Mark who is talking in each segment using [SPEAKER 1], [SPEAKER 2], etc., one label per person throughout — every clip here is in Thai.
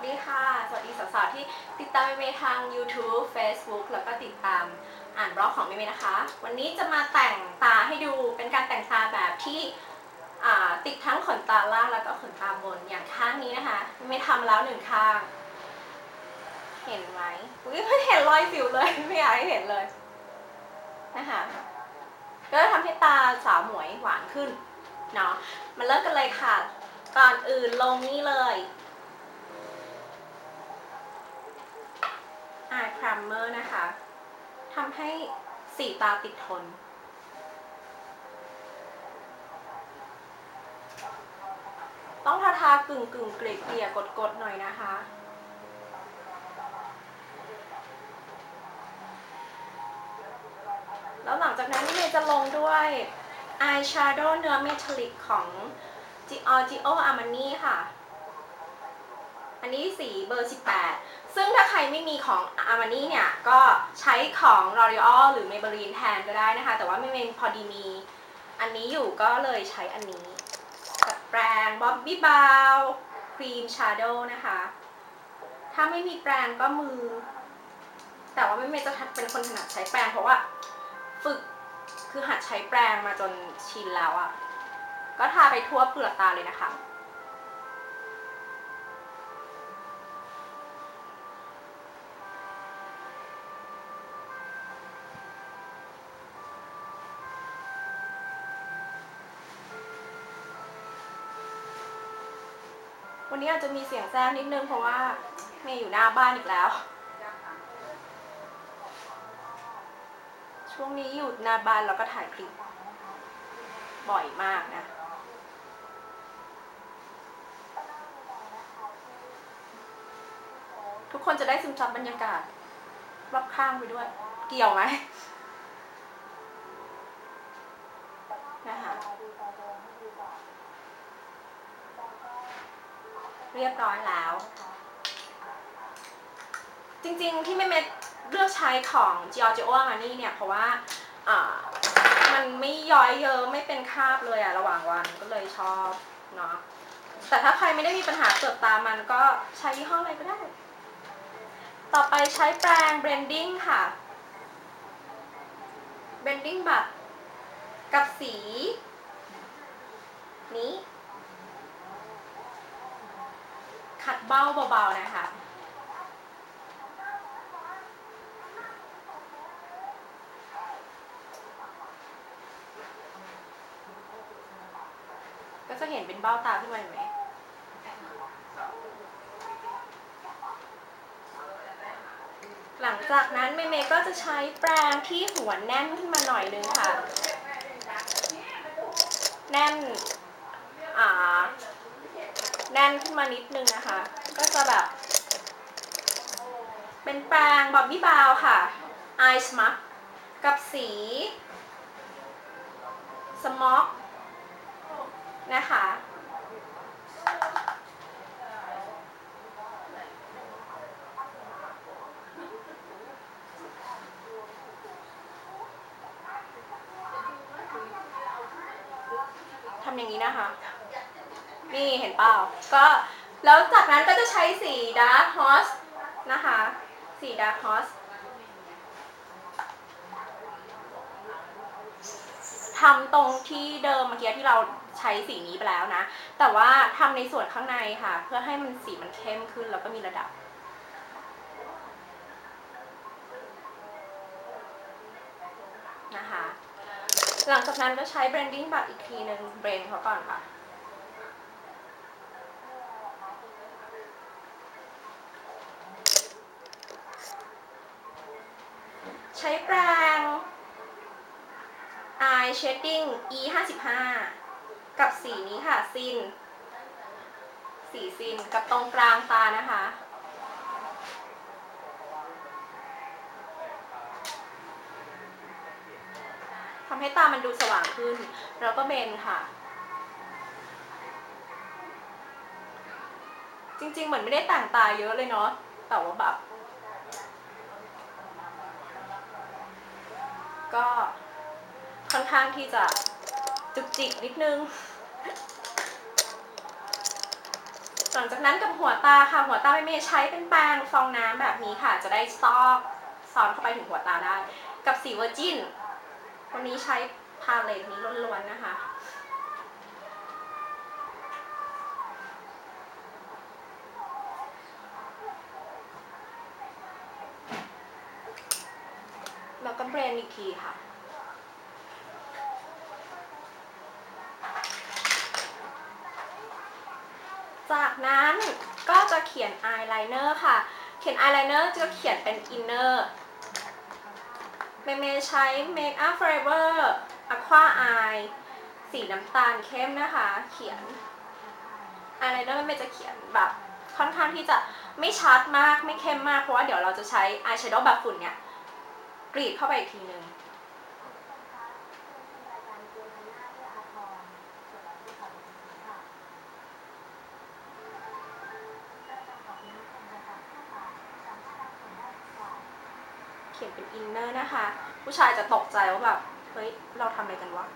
[SPEAKER 1] วัสดีค่ะ สวัสดีสาวๆที่ติดตามเมย์ทาง YouTube Facebook แล้วก็ติดตามอ่านบล็อกของเมย์นะคะ วันนี้จะมาแต่งตาให้ดูเป็นการแต่งตาแบบที่ติดทั้งขนตาล่างแล้วก็ขนตาบนอย่างข้างนี้นะคะเมย์ทำแล้วหนึ่งข้าง เห็นไหมอุ้ยไม่เห็นรอยสิวเลยไม่อยากให้เห็นเลยนะคะก็จะทำให้ตาสาวหมวยหวานขึ้นเนาะมาเริ่มกันเลยค่ะ ก่อนอื่นลงนี่เลย อายพรามเมอร์นะคะทำให้สีตาติดทน ต้องทาทากึ่งกึ่งเกลี่ยเกลี่ยกดกดหน่อยนะคะ แล้วหลังจากนั้นเมย์จะลงด้วยอายแชโดว์เนื้อเมทัลลิกของ Giorgio Armani ค่ะ อันนี้สีเบอร์ 18 ซึ่งถ้าใครไม่มีของ Armani เนี่ยก็ใช้ของ L'Oreal หรือ Maybelline แทนก็ได้นะคะ แต่ว่าไม่เป็นพอดีมีอันนี้อยู่ก็เลยใช้อันนี้กับแปรง Bobbi Brown Cream Shadow นะคะ ถ้าไม่มีแปรงก็มือ แต่ว่าไม่เมย์จะเป็นคนถนัดใช้แปรงเพราะว่าฝึกคือหัดใช้แปรงมาจนชินแล้วอะ่ะ ก็ทาไปทั่วเปลือกตาเลยนะคะ วันนี้อาจจะมีเสียงแซมนิดนึงเพราะว่าเมย์อยู่หน้าบ้านอีกแล้ว ช่วงนี้อยู่หน้าบ้านแล้วก็ถ่ายคลิปบ่อยมากนะทุกคนจะได้ซึมซับบรรยากาศรอบข้างไปด้วย เกี่ยวไหมนะคะ เรียบร้อยแล้ว จริงๆที่แม่เม็ดเลือกใช้ของ Giorgio Armani เนี่ย เพราะว่ามันไม่ย้อยเยอะไม่เป็นคราบเลยอะระหว่างวันก็เลยชอบเนาะแต่ถ้าใครไม่ได้มีปัญหาเปลือกตามันก็ใช้ยี่ห้ออะไรก็ได้ ต่อไปใช้แปรง blending ค่ะ blending แบบกับสี นี้ ขัดเบ้าเบาๆนะคะก็จะเห็นเป็นเบ้าตาขึ้นมาเห็นไหมหลังจากนั้นเมเมก็จะใช้แปรงที่หัวแน่นขึ้นมาหน่อยนึงค่ะ แน่น อ่า แน่นขึ้นมานิดนึงนะคะ ก็จะแบบ เป็นแปรงบอบบี้บาวค่ะ Eye Smart กับสี สม็อกนะคะ ทำอย่างนี้นะคะ นี่เห็นเปล่า ก็แล้วจากนั้นก็จะใช้สี Dark Horse นะคะ สี Dark Horse ทำตรงที่เดิมเมื่อกี้ที่เราใช้สีนี้ไปแล้วนะ แต่ว่าทำในส่วนข้างในค่ะ เพื่อให้มันสีมันเข้มขึ้นแล้วก็มีระดับนะคะ หลังจากนั้นก็ใช้ blending บัตอีกทีหนึ่งเบรนเขาก่อนค่ะ ใช้แปรง Eye Shading E 5 5กับสีนี้ค่ะซิน สีซินกับตรงกลางตานะคะ ทำให้ตามันดูสว่างขึ้น แล้วก็เบนค่ะจริงๆ เหมือนไม่ได้แต่งตาเยอะเลยเนาะ แต่ว่าแบบ ก็ค่อนข้างที่จะจุกจิกนิดนึง หลังจากนั้นกับหัวตาค่ะหัวตาเมย์ใช้เป็นแปรงฟองน้ำแบบนี้ค่ะ จะได้ซอกซ้อนเข้าไปถึงหัวตาได้ กับสีเวอร์จินวันนี้ใช้พาเลตนี้ล้วนๆนะคะ แล้วก็เบรนอีกทีค่ะ จากนั้นก็จะเขียนอายไลเนอร์ค่ะ เขียนอายไลเนอร์จะเขียนเป็นอินเนอร์เมย์เมย์ใช้ Make Up Forever Aqua Eye สีน้ำตาลเข้มนะคะ เขียนอายไลเนอร์เมย์จะเขียนแบบค่อนข้างที่จะไม่ชัดมากไม่เข้มมาก เพราะว่าเดี๋ยวเราจะใช้อายแชโดว์แบบฝุ่นเนี่ย รีดเข้าไปอีกทีหนึ่งเขียนเป็นอินเนอร์นะคะ ผู้ชายจะตกใจว่าแบบ เฮ้ย เราทำอะไรกันวะ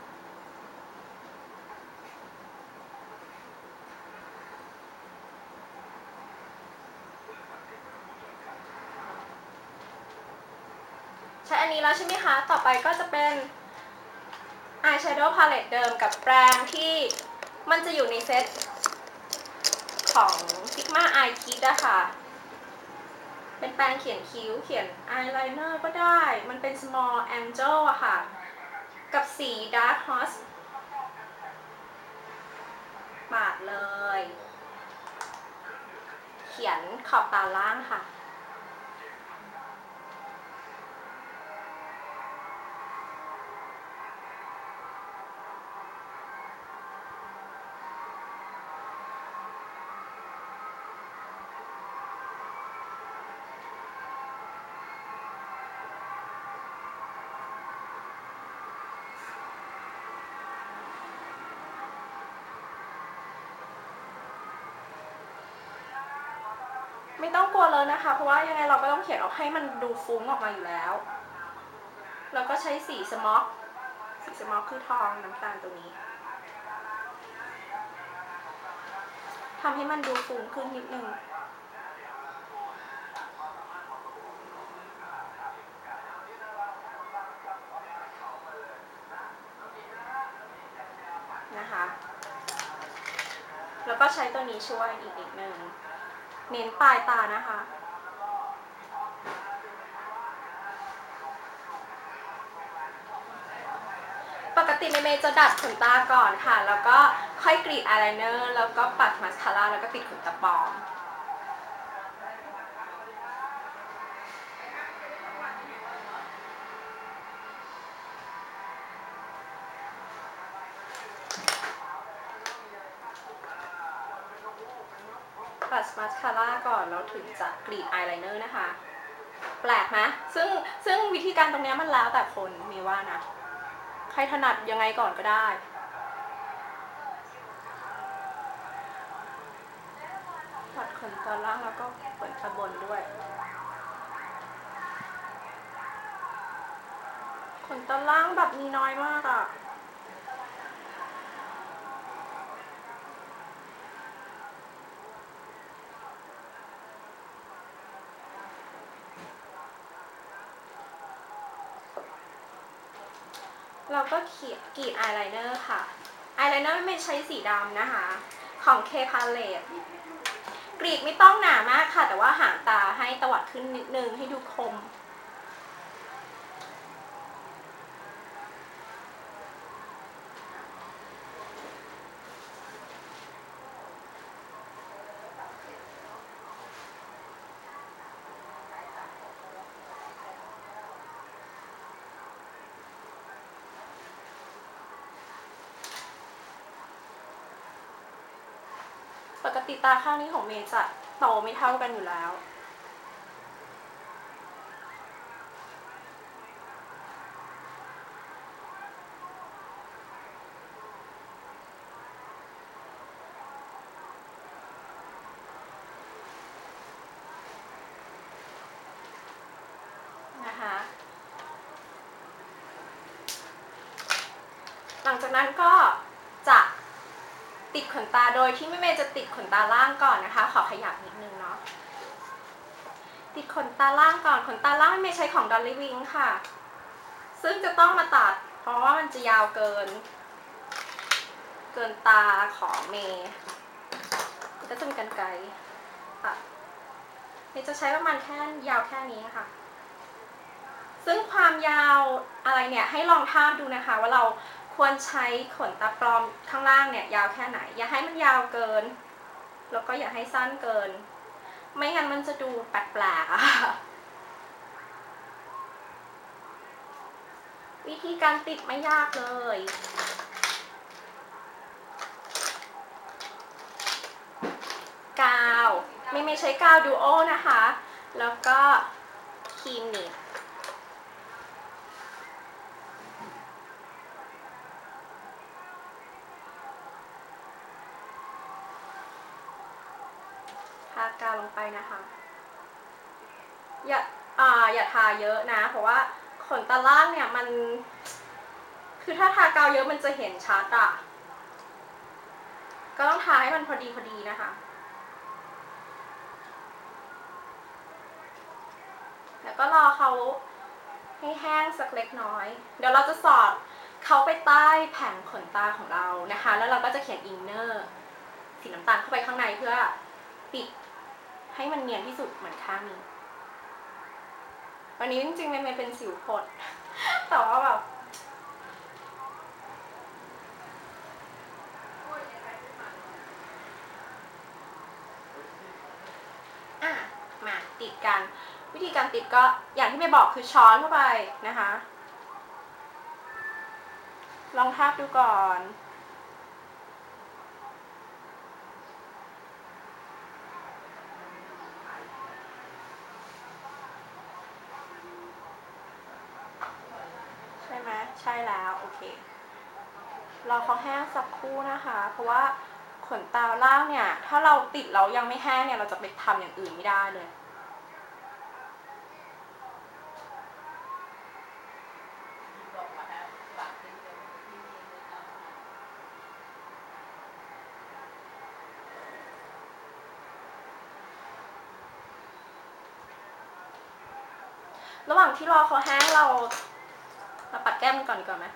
[SPEAKER 1] ช้อันนี้แล้วใช่ไหมคะ ต่อไปก็จะเป็น eyeshadow palette เดิมกับแปรงที่มันจะอยู่ในเซตของ Sigma Eye Kit อะค่ะ เป็นแปรงเขียนคิ้วเขียนอายไลเนอร์ก็ได้ มันเป็น small angel อะค่ะ กับสี dark horse ปาดเลย เขียนขอบตาล่างค่ะ ไม่ต้องกลัวเลยนะคะ เพราะว่ายังไงเราก็ต้องเขียนออกให้มันดูฟุ้งออกมาอยู่แล้ว แล้วก็ใช้สีสม็อกสีสม็อกคือทองน้ำตาลตัวนี้ทำให้มันดูฟุ้งขึ้นนิดนึงนะคะ แล้วก็ใช้ตัวนี้ช่วยอีกนิดนึง เน้นปลายตานะคะ ปกติเมย์จะดัดขนตาก่อนค่ะ แล้วก็ค่อยกรีดอายไลเนอร์ แล้วก็ปัดมาสคาร่าแล้วก็ติดขนตาปลอม ปัดมาสคาร่าก่อนแล้วถึงจะกรีดอายไลเนอร์นะคะ แปลกไหมซึ่งซึ่งวิธีการตรงนี้มันแล้วแต่คนมีว่านะ ใครถนัดยังไงก่อนก็ได้ปัดขนตาล่างแล้วก็ขนตาบนด้วยขนตาล่างแบบมีน้อยมากอะ เราก็เขียนกรีดอายไลเนอร์ค่ะอายไลเนอร์ไม่ใช้สีดำนะคะ ของ K Palette กรีดไม่ต้องหนามากค่ะ แต่ว่าหางตาให้ตวัดขึ้นนิดนึงให้ดูคม ปกติตาข้างนี้ของเมย์จะโตไม่เท่ากันอยู่แล้ว นะคะ หลังจากนั้นก็ ดขนตาโดยที่แม่เมย์จะติดขนตาล่างก่อนนะคะ ขอขยับนิดนึงเนาะติดขนตาล่างก่อนขนตาล่างแม่เมย์ใช้ของ Dolly Wing ค่ะ ซึ่งจะต้องมาตัด เพราะว่ามันจะยาวเกิน เกินตาของเมย์ก็จะมีกันไกรตัดเมย์จะใช้ประมาณแค่ยาวแค่นี้ค่ะซึ่งความยาวอะไรเนี่ยให้ลองทาบดูนะคะว่าเรา ควรใช้ขนตาปลอมข้างล่างเนี่ยยาวแค่ไหน อย่าให้มันยาวเกิน แล้วก็อย่าให้สั้นเกิน ไม่งั้นมันจะดูแปลกๆอะค่ะวิธีการติดไม่ยากเลย กาว ไม่ไม่ใช้กาวดูโอนะคะ แล้วก็ครีมหนีบ ทาเยอะนะ เพราะว่าขนตาล่างเนี่ยมัน คือถ้าทากาวเยอะมันจะเห็นชัดอะก็ต้องทาให้มันพอดีพอดีนะคะ แล้วก็รอเขาให้แห้งสักเล็กน้อย เดี๋ยวเราจะสอดเขาไปใต้แผงขนตาของเรานะคะ แล้วเราก็จะเขียนอินเนอร์สีน้ำตาลเข้าไปข้างในเพื่อปิดให้มันเนียนที่สุดเหมือนข้างนี้ วันนี้จริงๆมันเป็นสิวพดแต่ว่าแบบอะมาติดกัน วิธีการติดก็อย่างที่ไม่บอกคือช้อนเข้าไปนะคะ ลองทาบดูก่อน ใช่แล้ว โอเค รอเขาแห้งสักครู่นะคะ เพราะว่าขนตาล่างเนี่ย ถ้าเราติดเรายังไม่แห้งเนี่ย เราจะไปทำอย่างอื่นไม่ได้เลยระหว่างที่รอเขาแห้งเรา มาปัดแก้มกันก่อนดีกว่อนไหม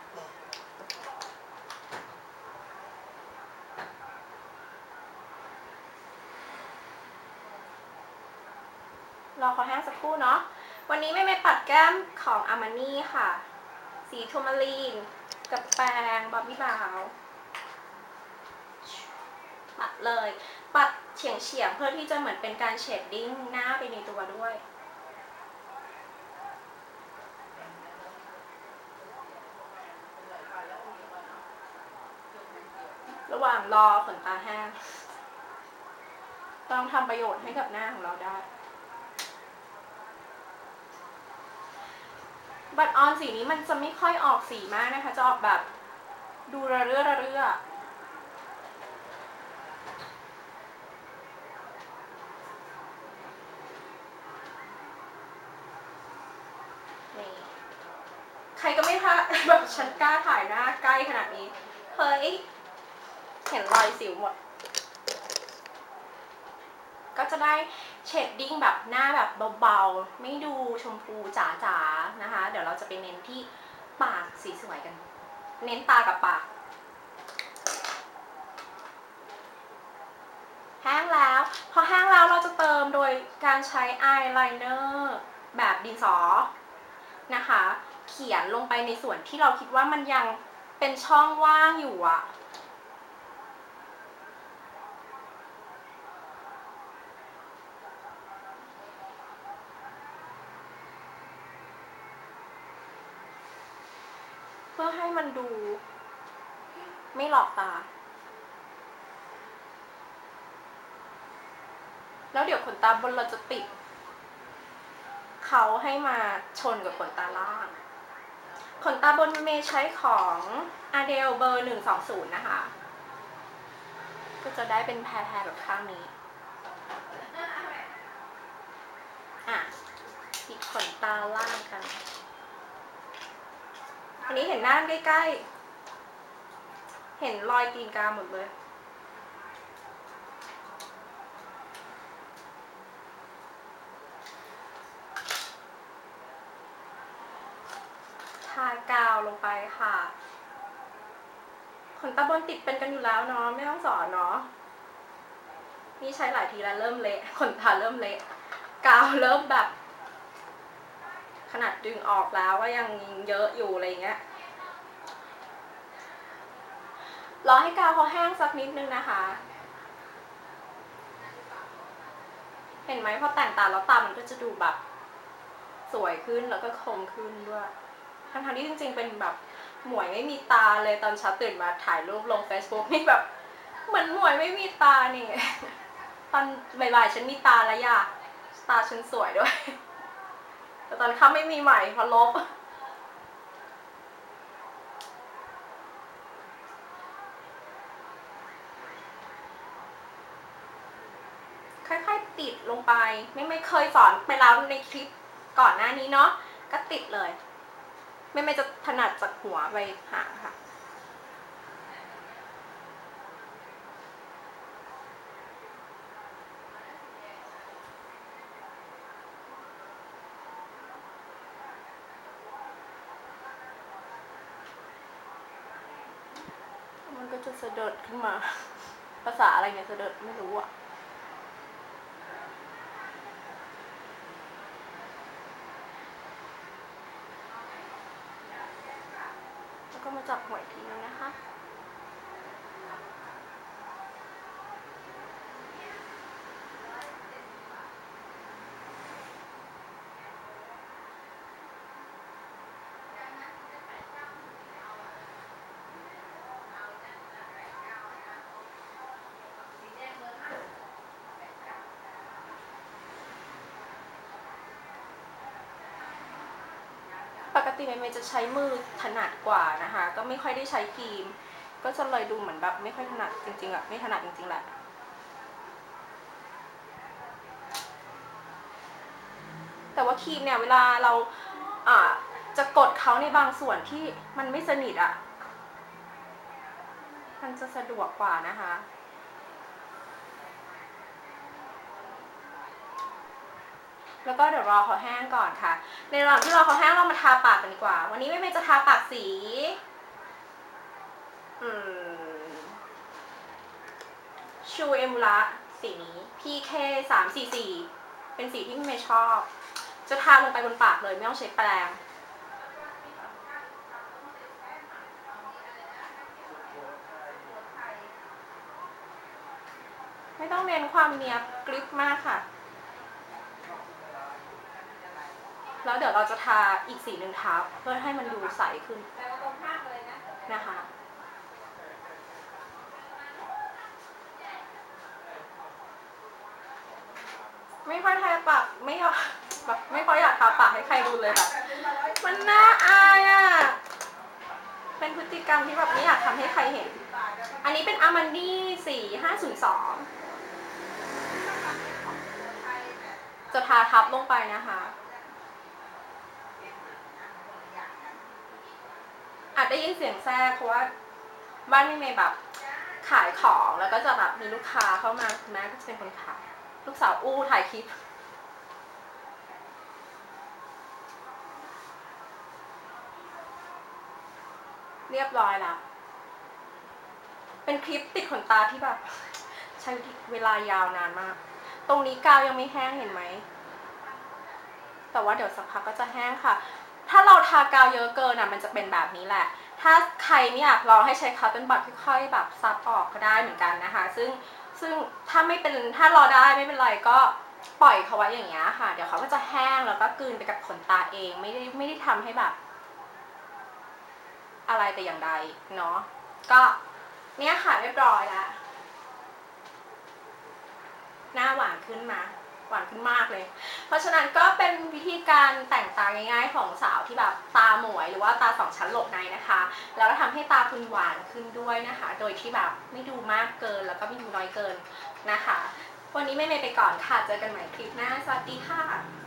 [SPEAKER 1] รอเขาแห้งสักครู่เนาะ วันนี้ไม่ไม่ปัดแก้มของอามานี่ค่ะ สีทูมารีน กับแปรงบอบบี้บาว ปัดเลย ปัดเฉียงเฉียงๆเพื่อที่จะเหมือนเป็นการเชดดิ้งหน้าไปในตัวด้วย ระหว่างรอขนตาแห้งต้องทำประโยชน์ให้กับหน้าของเราได้ บัตรออนสีนี้มันจะไม่ค่อยออกสีมากนะคะ จะออกแบบดูระเรื่อระเรื่อใครก็ไม่พลาดแบบฉันกล้าถ่ายหน้าใกล้ขนาดนี้ เฮ้ย เห็นรอยสิวหมด ก็จะได้เชดดิ้งแบบหน้าแบบเบาๆ ไม่ดูชมพูจ๋าๆนะคะ เดี๋ยวเราจะไปเน้นที่ปากสีสวยกัน เน้นตากับปาก แห้งแล้ว พอแห้งแล้วเราจะเติมโดยการใช้อายไลเนอร์แบบดินสอนะคะ เขียนลงไปในส่วนที่เราคิดว่ามันยังเป็นช่องว่างอยู่อะ เพื่อให้มันดู ไม่หลอกตา แล้วเดี๋ยวขนตาบนเราจะติด เขาให้มาชนกับขนตาล่าง ขนตาบนเมย์ใช้ของ a d e l เบอร์หนึ่งสองศูนย์นะคะ ก็จะได้เป็นแพรๆแบบข้างนี้ อะติดขนตาล่างกัน อันนี้เห็นหน้าใกล้ๆ เห็นรอยตีนกาหมดเลย ทากาวลงไปค่ะ ขนตาบนติดเป็นกันอยู่แล้วเนาะ ไม่ต้องสอนเนาะ นี่ใช้หลายทีแล้วเริ่มเละ ขนตาเริ่มเละ กาวเริ่มแบบ ขนาดดึงออกแล้วก็ยังเยอะอยู่อะไรเงี้ยรอให้กาวเขาแห้งสักนิดนึงนะคะ เห็นไหมพอแต่งตาแล้วตามันก็จะดูแบบ สวยขึ้นแล้วก็คมขึ้นด้วยทั้งที่จริงๆเป็นแบบหมวยไม่มีตาเลยตอนเช้าตื่นมาถ่ายรูปลง Facebook นี่แบบเหมือนหมวยไม่มีตานี่ ตอนบ่ายๆฉันมีตาแล้วอยาตาฉันสวยด้วย แต่ตอนค่ำไม่มีใหม่เพราะลบ ค่อยๆติดลงไป ไม่ไม่เคยสอนไปแล้วในคลิปก่อนหน้านี้เนาะก็ติดเลย ไม่ไม่จะถนัดจากหัวไปหางค่ะ จะเสด็จขึ้นมา ภาษาอะไรเนี่ยเสด็จไม่รู้อะแล้วก็มาจับหัวยทีนึงนะคะ ปกติเมย์เมย์จะใช้มือถนัดกว่านะคะ ก็ไม่ค่อยได้ใช้ครีม ก็จะเลยดูเหมือนแบบไม่ค่อยถนัดจริงๆอะไม่ถนัดจริงๆแหละแต่ว่าครีมเนี่ยเวลาเราอ่าจะกดเขาในบางส่วนที่มันไม่สนิทอะมันจะสะดวกกว่านะคะ แล้วก็เดี๋ยวรอเขาแห้งก่อนค่ะ ในระหว่างที่รอเขาแห้งเรามาทาปากกันดีกว่า วันนี้ไม่เมจะทาปากสี อืม ชูเอมูระสีนี้ PK สามสี่สี่เป็นสีที่เมย์ชอบ จะทาลงไปบนปากเลยไม่ต้องใช้แปรงไม่ต้องเน้นความเนียบกริปมากค่ะ แล้วเดี๋ยวเราจะทาอีกสีหนึ่งทับเพื่อให้มันดูใสขึ้นนะคะไม่ค่อยทาปากไม่อยากแบบไม่ค่อยอยากทาปากให้ใครดูเลยแบบมันน่าอายอะเป็นพฤติกรรมที่แบบไม่อยากทำให้ใครเห็น อันนี้เป็นอามันดี้สี่ห้าศูนย์สองจะทาทับลงไปนะคะ อาจ ได้ยินเสียงแทรกเพราะว่าบ้านไม่เมย์แบบขายของแล้วก็จะแบบมีลูกค้าเข้ามาคุณแม่ก็จะเป็นคนขายลูกสาวอู้ถ่ายคลิปเรียบร้อยแล้ว เป็นคลิปติดขนตาที่แบบ ใช้เวลายาวนานมาก ตรงนี้กาวยังไม่แห้งเห็นไหม แต่ว่าเดี๋ยวสักพักก็จะแห้งค่ะ ถ้าเราทากาวเยอะเกินอะมันจะเป็นแบบนี้แหละ ถ้าใครไม่อยากลองให้ใช้คัตเติ้ลบัตค่อยๆแบบซับออกก็ได้เหมือนกันนะคะ ซึ่งซึ่งถ้าไม่เป็นถ้ารอได้ไม่เป็นไรก็ปล่อยเขาไว้อย่างเงี้ยค่ะ เดี๋ยวเขาก็จะแห้งแล้วก็กลืนไปกับขนตาเองไม่ได้ไม่ได้ทำให้แบบ อะไรแต่อย่างใดเนาะก็เนี้ยค่ะเรียบร้อยแล้วหน้าหวานขึ้นมา หวานขึ้นมากเลย เพราะฉะนั้นก็เป็นวิธีการแต่งตาง่ายๆของสาวที่แบบตาหมวยหรือว่าตาสองชั้นหลบในนะคะ แล้วก็ทำให้ตาคุณหวานขึ้นด้วยนะคะ โดยที่แบบไม่ดูมากเกินแล้วก็ไม่ดูน้อยเกินนะคะ วันนี้ไม่เมย์ไปก่อนค่ะ เจอกันใหม่คลิปหน้า สวัสดีค่ะ